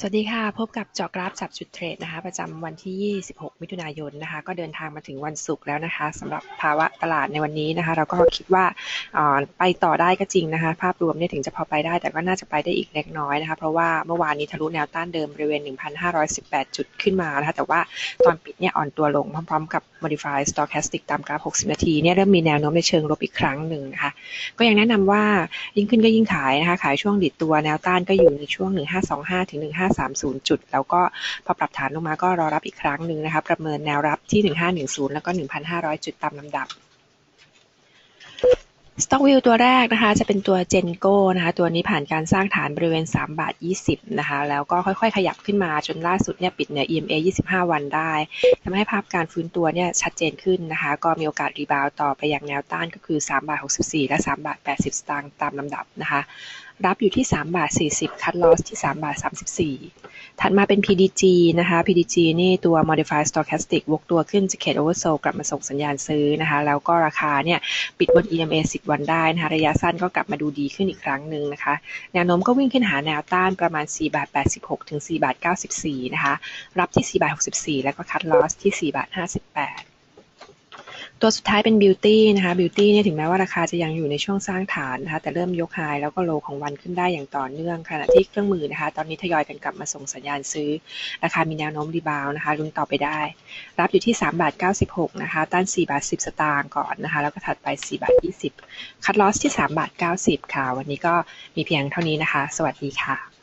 สวัสดีค่ะ พบกับจาะกราฟจับจุดเทรดนะคะ ประจำวันที่ 26 มิถุนายนนะคะ ก็เดินทางมาถึงวันศุกร์แล้วนะคะสำหรับภาวะตลาดในวันนี้นะคะ เราก็คิดว่าไปต่อได้ก็จริงนะคะ ภาพรวมเนี่ยถึงจะพอไปได้แต่ก็น่าจะไปได้อีกเล็กน้อยนะคะ เพราะว่าเมื่อวานนี้ทะลุแนวต้านเดิมบริเวณ 1,518 จุดขึ้นมานะคะ แต่ว่าตอนปิดเนี่ยอ่อนตัวลงพร้อมๆกับ modify stochastic ตามกราฟ 60 นาทีเนี่ยเริ่มมีแนวโน้มในเชิงลบอีกครั้งหนึ่งนะคะ ก็ยังแนะนำว่ายิ่งขึ้นก็ยิ่งขายนะคะ ขายช่วงดิดตัวแนวต้านก็อยู่ในช่วง 1525ถึง1530 จุด แล้วก็พอปรับฐานลงมาก็รอรับอีกครั้งหนึ่งนะคะ ประเมินแนวรับที่ 1510 แล้วก็ 1,500 จุดตามลำดับ Stock View ตัวแรกนะคะ จะเป็นตัว Gengo นะคะ ตัวนี้ผ่านการสร้างฐานบริเวณ 3 บาท 20 นะคะ แล้วก็ค่อยๆ ขยับขึ้นมาจนล่าสุดเนี่ยปิดเหนือ EMA 25 วันได้ทำให้ภาพการฟื้นตัวเนี่ยชัดเจนขึ้นนะคะ ก็มีโอกาสรีบาวต่อไปอยังแนวต้านก็คือ 3 บาท 64 และ 3 บาท 80 สตางค์ตามลำดับนะคะ รับอยู่ที่3บาท40คัดลอสที่3บาท34 ถัดมาเป็น PDG นะคะ PDG นี่ตัว modified stochastic วกตัวขึ้นจะเขต oversold กลับมาส่งสัญญาณซื้อนะคะ แล้วก็ราคาเนี่ยปิดบน EMA 10 วันได้นะคะ ระยะสั้นก็กลับมาดูดีขึ้นอีกครั้งหนึ่งนะคะ แนวโน้มก็วิ่งขึ้นหาแนวต้านประมาณ4บาท86ถึง4บาท94นะคะ รับที่4บาท64 แล้วก็คัดลอสที่4บาท58 ตัวสุดท้ายเป็นบิวตี้นะคะบิวตี้เนี่ยถึงแม้ว่าราคาจะยังอยู่ในช่วงสร้างฐานนะคะแต่เริ่มยกไฮแล้วก็โลของวันขึ้นได้อย่างต่อเนื่องขณะที่เครื่องมือนะคะ ตอนนี้ทยอยกันกลับมาส่งสัญญาณซื้อ ราคามีแนวโน้มรีบาวนะคะลุ้นต่อไปได้ รับอยู่ที่3บาท96นะคะต้าน4บาท10 สตางค์ก่อนนะคะ แล้วก็ถัดไป4บาท20 คัดลอสที่3บาท90 ค่ะ วันนี้ก็มีเพียงเท่านี้นะคะ สวัสดีค่ะ